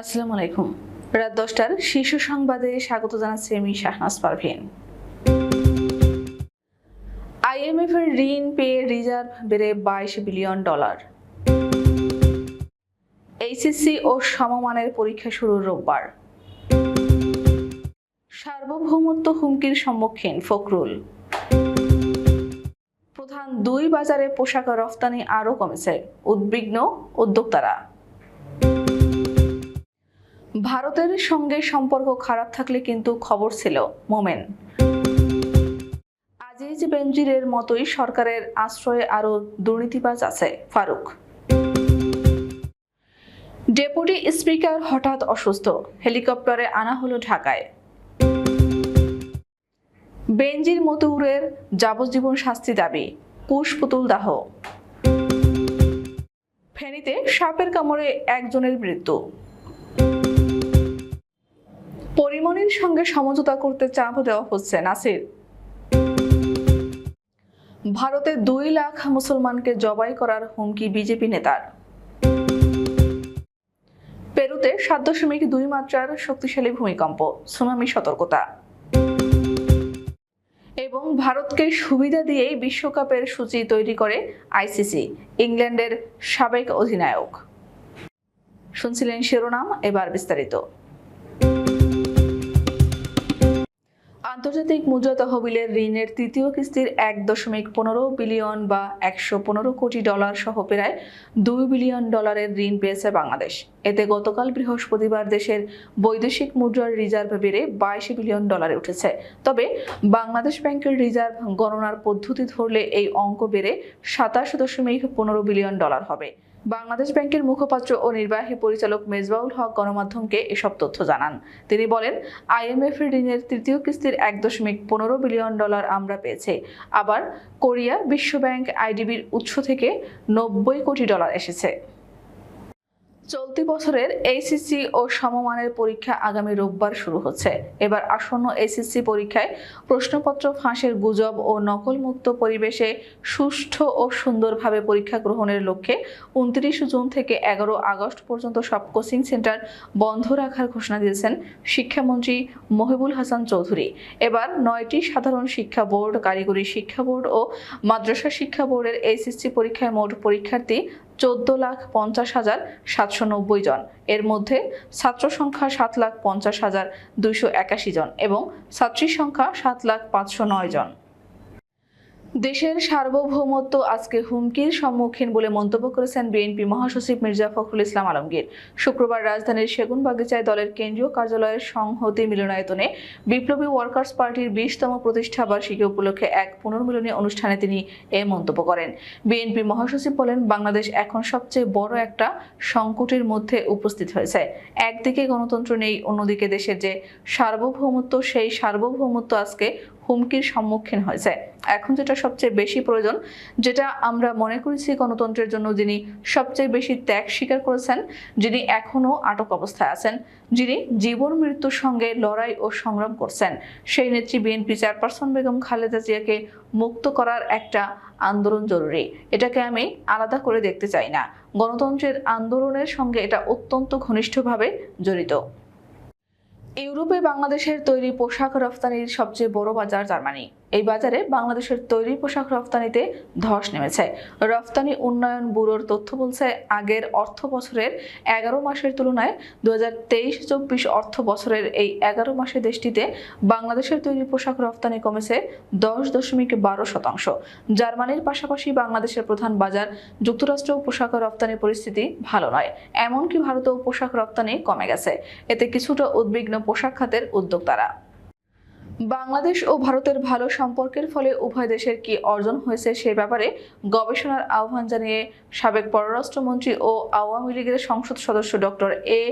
আসসালামু আলাইকুম। রাত দশটার শীর্ষ সংবাদে স্বাগত জানাচ্ছি আমি শাহনাজ পারভিন। আইএমএফ এর ঋণ পেয়ে রিজার্ভ বেড়ে বাইশ বিলিয়ন ডলার। এইচএসসি ও সমমানের পরীক্ষা শুরু রোববার। সার্বভৌমত্ব হুমকির সম্মুখীন ফখরুল। প্রধান দুই বাজারে পোশাক রফতানি আরও কমেছে, উদ্বিগ্ন উদ্যোক্তারা। ভারতের সঙ্গে সম্পর্ক খারাপ থাকলে কিন্তু খবর ছিল মোমেন। আজিজ বেনজিরের মতোই সরকারের আশ্রয়ে আরও দুর্নীতিবাজ আছে ফারুক। ডেপুটি স্পিকার হঠাৎ অসুস্থ, হেলিকপ্টারে আনা হলো ঢাকায়। বেনজির মতুরের যাবজ্জীবন শাস্তি দাবি কুশ পুতুল দাহ। ফেনীতে সাপের কামড়ে একজনের মৃত্যু। পরিমণির সঙ্গে সমঝোতা করতে চাপ দেওয়া হচ্ছে নাসির। ভারতে দুই লাখ মুসলমানকে জবাই করার হুমকি বিজেপি নেতার। পেরুতে সাত দশমিক দুই মাত্রার শক্তিশালী ভূমিকম্প, সুনামি সতর্কতা। এবং ভারতকে সুবিধা দিয়েই বিশ্বকাপের সূচি তৈরি করে আইসিসি, ইংল্যান্ডের সাবেক অধিনায়ক। শুনছিলেন শিরোনাম, এবার বিস্তারিত। আন্তর্জাতিক মুদ্রা তহবিলের ঋণের তৃতীয় কিস্তির এক দশমিক পনেরো বিলিয়ন বা একশো পনেরো কোটি ডলার সহ প্রায় দুই বিলিয়ন ডলারের ঋণ পেয়েছে বাংলাদেশ। এতে গতকাল বৃহস্পতিবার দেশের বৈদেশিক মুদ্রার রিজার্ভ বেড়ে বাইশ বিলিয়ন ডলারে উঠেছে। তবে বাংলাদেশ ব্যাংকের রিজার্ভ গণনার পদ্ধতি ধরলে এই অঙ্ক বেড়ে সাতাশ দশমিক পনেরো বিলিয়ন ডলার হবে। বাংলাদেশ ব্যাংকের মুখপাত্র ও নির্বাহী পরিচালক মেজবাউল হক গণমাধ্যমকে এসব তথ্য জানান। তিনি বলেন, আইএমএফ ঋণের তৃতীয় কিস্তির এক দশমিক পনেরো বিলিয়ন ডলার আমরা পেয়েছে। আবার কোরিয়া বিশ্বব্যাংক আইডিবির উৎস থেকে নব্বই কোটি ডলার এসেছে। চলতি বছরের এইচএসসি ও সমমানের পরীক্ষা আগামী রোববার শুরু হচ্ছে। এবার আসন্ন এইচএসসি পরীক্ষায় প্রশ্নপত্র ফাঁসের গুজব ও নকলমুক্ত পরিবেশে সুষ্ঠু ও সুন্দরভাবে পরীক্ষা গ্রহণের লক্ষ্যে উনত্রিশ জুন থেকে এগারো আগস্ট পর্যন্ত সব কোচিং সেন্টার বন্ধ রাখার ঘোষণা দিয়েছেন শিক্ষামন্ত্রী মহিবুল হাসান চৌধুরী। এবার নয়টি সাধারণ শিক্ষা বোর্ড, কারিগরি শিক্ষা বোর্ড ও মাদ্রাসা শিক্ষা বোর্ডের এইচএসসি পরীক্ষায় মোট পরীক্ষার্থী চোদ্দ লাখ পঞ্চাশ হাজার সাতশো নব্বই জন। এর মধ্যে ছাত্র সংখ্যা সাত লাখ পঞ্চাশ হাজার দুইশো একাশি জন এবং ছাত্রীর সংখ্যা সাত লাখ পাঁচশো নয় জন। দেশের সার্বভৌমত্ব আজকে হুমকির সম্মুখীন বলে মন্তব্য করেছেন বিএনপি মহাসচিব মির্জা ফখরুল ইসলাম আলমগীর। শুক্রবার রাজধানীর সেগুনবাগিচায় দলের কেন্দ্রীয় কার্যালয়ের সংহতি মিলনায়তনে বিপ্লবী ওয়ার্কার্স পার্টির বিশতম প্রতিষ্ঠা বার্ষিকী উপলক্ষে এক পুনর্মিলনী অনুষ্ঠানে তিনি এ মন্তব্য করেন। বিএনপি মহাসচিব বলেন, বাংলাদেশ এখন সবচেয়ে বড় একটা সংকটের মধ্যে উপস্থিত হয়েছে। একদিকে গণতন্ত্র নেই, অন্যদিকে দেশের যে সার্বভৌমত্ব, সেই সার্বভৌমত্ব আজকে হুমকির সম্মুখীন হয়েছে এখন যেটা সবচেয়ে বেশি প্রয়োজন, যেটা আমরা মনে করেছি গণতন্ত্রের জন্য যিনি সবচেয়ে বেশি ত্যাগ স্বীকার করেছেন, যিনি এখনও আটক অবস্থায় আছেন, যিনি জীবন মৃত্যুর সঙ্গে লড়াই ও সংগ্রাম করছেন, সেই নেত্রী বিএনপি চেয়ারপারসন বেগম খালেদা জিয়াকে মুক্ত করার একটা আন্দোলন জরুরি। এটাকে আমি আলাদা করে দেখতে চাই না। গণতন্ত্রের আন্দোলনের সঙ্গে এটা অত্যন্ত ঘনিষ্ঠভাবে জড়িত। ইউরোপে বাংলাদেশের তৈরি পোশাক রফতানির সবচেয়ে বড় বাজার জার্মানি। এই বাজারে বাংলাদেশের তৈরি পোশাক রফতানিতে ধস নেমেছে। রফতানি উন্নয়ন ব্যুরোর তথ্য বলছে, আগের অর্থ বছরের এগারো মাসের তুলনায় দু হাজার তেইশ চব্বিশ অর্থ বছরের এই এগারো মাসে দেশটিতে বাংলাদেশের তৈরি পোশাক রফতানি কমেছে দশ দশমিক বারো শতাংশ। জার্মানির পাশাপাশি বাংলাদেশের প্রধান বাজার যুক্তরাষ্ট্র পোশাক রপ্তানি পরিস্থিতি ভালো নয়, এমনকি ভারতেও পোশাক রপ্তানি কমে গেছে। এতে কিছুটা উদ্বিগ্ন পোশাক খাতের উদ্যোক্তারা। বাংলাদেশ ও ভারতের ভালো সম্পর্কের ফলে উভয় দেশের কি অর্জন হয়েছে সে ব্যাপারে গবেষণার আহ্বান জানিয়ে সাবেক পররাষ্ট্রমন্ত্রী ও আওয়ামী লীগের সংসদ সদস্য ডক্টর এ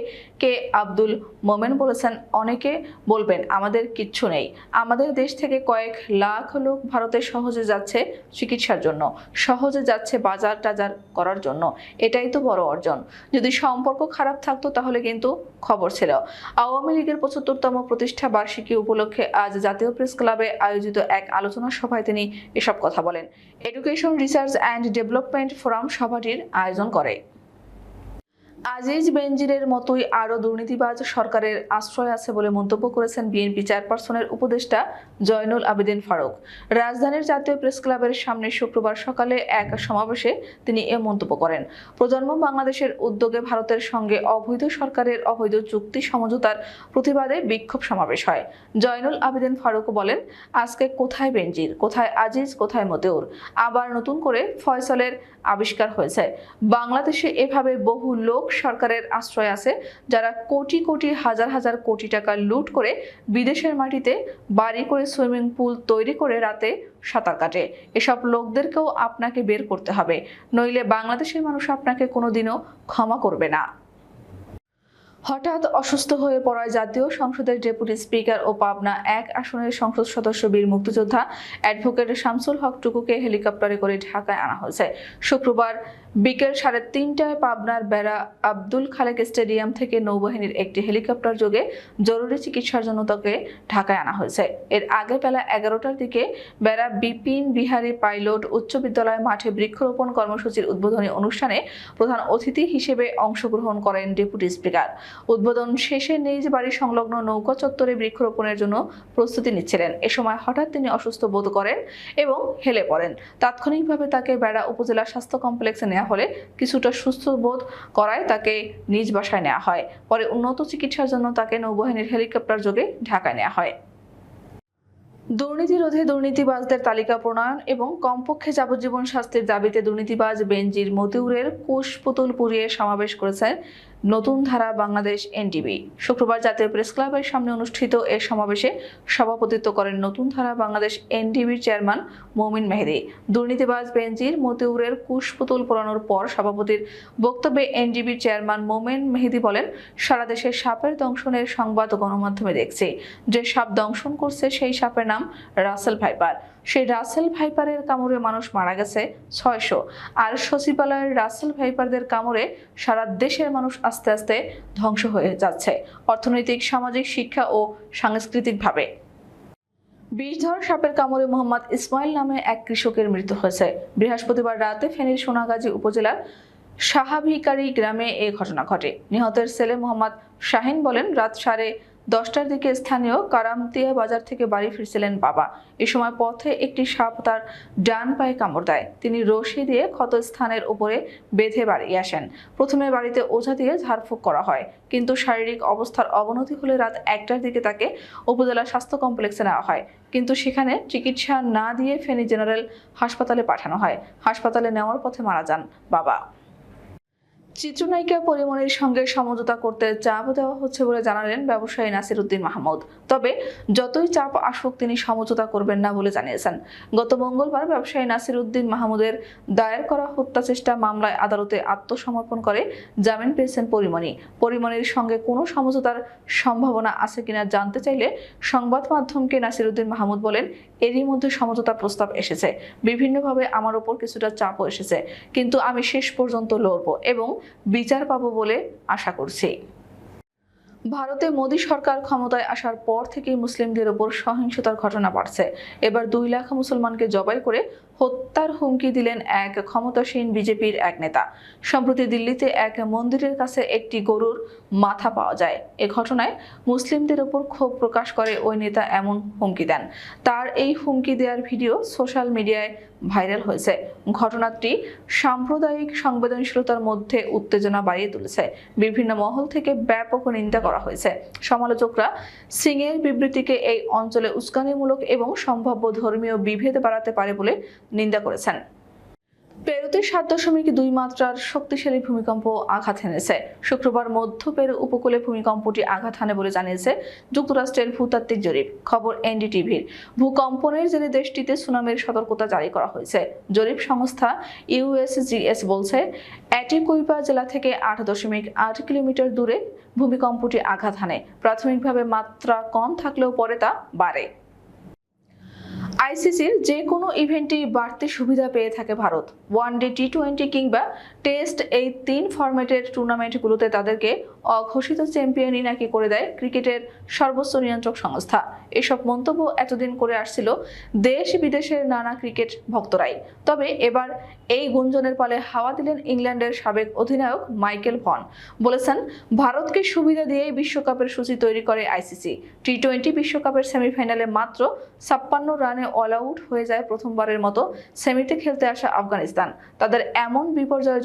কে আব্দুল মোমেন বলেছেন, অনেকে বলবেন, আমাদের কিচ্ছু নেই। আমাদের দেশ থেকে কয়েক লাখ লোক ভারতে সহজে যাচ্ছে চিকিৎসার জন্য, সহজে যাচ্ছে বাজার টাজার করার জন্য। এটাই তো বড় অর্জন। যদি সম্পর্ক খারাপ থাকতো তাহলে কিন্তু খবর ছিল। আওয়ামী লীগের পঁচাত্তরতম প্রতিষ্ঠা বার্ষিকী উপলক্ষে আজ জাতীয় প্রেস ক্লাবে আয়োজিত এক আলোচনা সভায় তিনি এসব কথা বলেন। Education research and development forum সভাটির আয়োজন করে। আজিজ বেনজিরের মতোই আরও দুর্নীতিবাজ সরকারের আশ্রয় আছে বলে মন্তব্য করেছেন বিএনপি চেয়ারপারসনের উপদেষ্টা জয়নুল আবেদিন ফারুক। রাজধানীর জাতীয় প্রেস ক্লাবের সামনে শুক্রবার সকালে এক সমাবেশে তিনি এ মন্তব্য করেন। প্রজন্ম বাংলাদেশের উদ্যোগে ভারতের সঙ্গে অবৈধ সরকারের অবৈধ চুক্তি সমঝোতার প্রতিবাদে বিক্ষোভ সমাবেশ হয়। জয়নুল আবেদিন ফারুক বলেন, আজকে কোথায় বেনজির? কোথায় আজিজ? কোথায় মতেউর? আবার নতুন করে ফয়সলের আবিষ্কার হয়েছে। বাংলাদেশে এভাবে বহু লোক সরকারের আশ্রয় আছে, যারা কোটি কোটি, হাজার হাজার কোটি টাকা লুট করে বিদেশের মাটিতে বাড়ি করে সুইমিং পুল তৈরি করে রাতে সাঁতার কাটে। এসব লোকদেরকেও আপনাকে বের করতে হবে। নইলে বাংলাদেশের মানুষ আপনাকে কোনোদিনও ক্ষমা করবে না। হঠাৎ অসুস্থ হয়ে পড়ায় জাতীয় সংসদের ডেপুটি স্পিকার ও পাবনা এক আসনের সংসদ সদস্য বীর মুক্তিযোদ্ধা অ্যাডভোকেট শামসুল হক টুকুকে হেলিকপ্টারে করে ঢাকায় আনা হয়েছে। শুক্রবার বিকেল সাড়ে তিনটায় পাবনার বেড়া আব্দুল খালেক স্টেডিয়াম থেকে নৌবাহিনীর একটি হেলিকপ্টার যোগে জরুরি চিকিৎসার জন্য তাকে ঢাকায় আনা হয়েছে। এর আগে বেলা এগারোটার দিকে বেড়া বিপিন বিহারী পাইলট উচ্চ বিদ্যালয় মাঠে বৃক্ষরোপণ কর্মসূচির উদ্বোধনী অনুষ্ঠানে প্রধান অতিথি হিসেবে অংশগ্রহণ করেন ডেপুটি স্পিকার। উদ্বোধন শেষে নিজ বাড়ি সংলগ্ন নৌকা চত্বরে বৃক্ষরোপণের জন্য প্রস্তুতি নিচ্ছিলেন। এ সময় হঠাৎ তিনি অসুস্থ বোধ করেন এবং হেলে পড়েন। তাৎক্ষণিকভাবে তাকে বেড়া উপজেলা স্বাস্থ্য কমপ্লেক্সে নেওয়া হলে কিছুটা সুস্থ বোধ করায় তাকে নিজ বাসায় নেওয়া হয়। পরে উন্নত চিকিৎসার জন্য তাকে নৌবাহিনীর হেলিকপ্টার যোগে ঢাকায় নেওয়া হয়। দুর্নীতি রোধে দুর্নীতিবাজদের তালিকা প্রণয়ন এবং কমপক্ষে যাবজ্জীবন শাস্তির দাবিতে দুর্নীতিবাজ বেনজির মতিউরের কুশ পুতুল পুড়িয়ে সমাবেশ করেছেন নতুন ধারা বাংলাদেশ এনটিভি। শুক্রবার জাতীয় প্রেস ক্লাবের সামনে অনুষ্ঠিত এ সমাবেশে সভাপতিত্ব করেন নতুন ধারা বাংলাদেশ এনটিভির চেয়ারম্যান মমিন মেহেদি। দুর্নীতিবাজ বেনজির মতিউরের কুশ পুতুল পোড়ানোর পর সভাপতির বক্তব্যে এনডিবির চেয়ারম্যান মোমেন মেহেদি বলেন, সারা দেশে সাপের দংশনের সংবাদ গণমাধ্যমে দেখছি। যে সাপ দংশন করছে সেই সাপের নাম রাসেল ভাইপার। সেই রাসেল ভাইপারের কামড়ে মানুষ মারা গেছে ছয়শো। আর সচিবালয়ের রাসেল ভাইপারদের কামড়ে সারা দেশের মানুষ আস্তে আস্তে ধ্বংস হয়ে যাচ্ছে অর্থনৈতিক, সামাজিক, শিক্ষা ও সাংস্কৃতিকভাবে। বিষধর সাপের কামড়ে মোহাম্মদ ইসমাইল নামে এক কৃষকের মৃত্যু হয়েছে। বৃহস্পতিবার রাতে ফেনীর সোনাগাজী উপজেলার সাহাভিকারী গ্রামে এই ঘটনা ঘটে। নিহতের ছেলে মোহাম্মদ শাহিন বলেন, রাত সাড়ে দশটার দিকে স্থানীয় কারামতিয়া বাজার থেকে বাড়ি ফিরছিলেন বাবা। এ সময় পথে একটি সাপ তার ডান পায়ে কামড় দেয়। তিনি রশি দিয়ে ক্ষত স্থানের উপরে বেঁধে বাড়ি আসেন। প্রথমে বাড়িতে ওঝা দিয়ে ঝাড়ফুঁক করা হয়, কিন্তু শারীরিক অবস্থার অবনতি হলে রাত একটার দিকে তাকে উপজেলা স্বাস্থ্য কমপ্লেক্সে নেওয়া হয়। কিন্তু সেখানে চিকিৎসা না দিয়ে ফেনী জেনারেল হাসপাতালে পাঠানো হয়। হাসপাতালে নেওয়ার পথে মারা যান বাবা। চিত্রনায়িকা পরিমণির সঙ্গে সমঝোতা করতে চাপ দেওয়া হচ্ছে বলে জানালেন ব্যবসায়ী নাসির উদ্দিন মাহমুদ। তবে যতই চাপ আসুক, তিনি সমঝোতা করবেন না বলে জানিয়েছেন। গত মঙ্গলবার ব্যবসায়ী নাসির উদ্দিন মাহমুদের দায়ের করা হত্যা চেষ্টা মামলায় আদালতে আত্মসমর্পণ করে জামিন পেয়েছেন পরিমণি। পরিমণির সঙ্গে কোনো সমঝোতার সম্ভাবনা আছে কিনা জানতে চাইলে সংবাদ মাধ্যমকে নাসির উদ্দিন মাহমুদ বলেন, এরই মধ্যে সমঝোতা প্রস্তাব এসেছে। বিভিন্নভাবে আমার ওপর কিছুটা চাপও এসেছে। কিন্তু আমি শেষ পর্যন্ত লড়ব এবং বিচার পাবো বলে আশা করছি। ভারতে মোদী সরকার ক্ষমতায় আসার পর থেকেই মুসলিমদের ওপর সহিংসতার ঘটনা বাড়ছে। এবার দুই লাখ মুসলমানকে জবাই করে হত্যার হুমকি দিলেন এক ক্ষমতাসীন বিজেপির এক নেতা। সম্প্রতি দিল্লিতে এক মন্দিরের কাছে একটি গরুর মাথা পাওয়া যায়। এ ঘটনায় মুসলিমদের ওপর ক্ষোভ প্রকাশ করে ওই নেতা এমন হুমকি দেন। তার এই হুমকি দেওয়ার ভিডিও সোশ্যাল মিডিয়ায় ভাইরাল হয়েছে। ঘটনাটি সাম্প্রদায়িক সংবেদনশীলতার মধ্যে উত্তেজনা বাড়িয়ে তুলেছে। বিভিন্ন মহল থেকে ব্যাপক নিন্দা করা হয়েছে। সমালোচকরা সিং এর বিবৃতিকে এই অঞ্চলে উস্কানিমূলক এবং সম্ভাব্য ধর্মীয় বিভেদ বাড়াতে পারে বলে নিন্দা করেছেন। পেরুতে সাত দশমিক দুই মাত্রার শক্তিশালী ভূমিকম্প আঘাত হেনেছে। শুক্রবার মধ্য পেরু উপকূলে ভূমিকম্পটি আঘাত হানে বলে জানিয়েছে যুক্তরাষ্ট্রের ভূতাত্ত্বিক জরিপ। খবর এনডিটিভির। ভূকম্পনের জেরে দেশটিতে সুনামির সতর্কতা জারি করা হয়েছে। জরিপ সংস্থা ইউএসজিএস বলছে, অ্যাটিকুইপা জেলা থেকে আট দশমিক আট কিলোমিটার দূরে ভূমিকম্পটি আঘাত হানে। প্রাথমিকভাবে মাত্রা কম থাকলেও পরে তা বাড়ে। আইসিসির যে কোনো ইভেন্টেই বাড়তি সুবিধা পেয়ে থাকে Bharat. One day T twenty কিংবা টেস্ট এই তিন ফরম্যাটের টুর্নামেন্টগুলোতে তাদেরকে অঘোষিত চ্যাম্পিয়নই নাকি করে দেয় ক্রিকেটের সর্বোচ্চ নিয়ন্ত্রক সংস্থা। এসব মন্তব্য এতদিন করে আসছিল দেশ বিদেশের নানা ক্রিকেট ভক্তরাই। তবে এবার এই গুঞ্জনের পালে হাওয়া দিলেন ইংল্যান্ডের সাবেক অধিনায়ক মাইকেল ভন। বলেছেন, ভারতকে সুবিধা দিয়েই বিশ্বকাপের সূচি তৈরি করে আইসিসি। টি টোয়েন্টি বিশ্বকাপের সেমিফাইনালে মাত্র ছাপ্পান্ন রানে অল আউট হয়ে যায় প্রথমবারের মতো সেমিতে খেলতে আসা আফগানিস্তান। তাদের এমন বিপর্যয়ের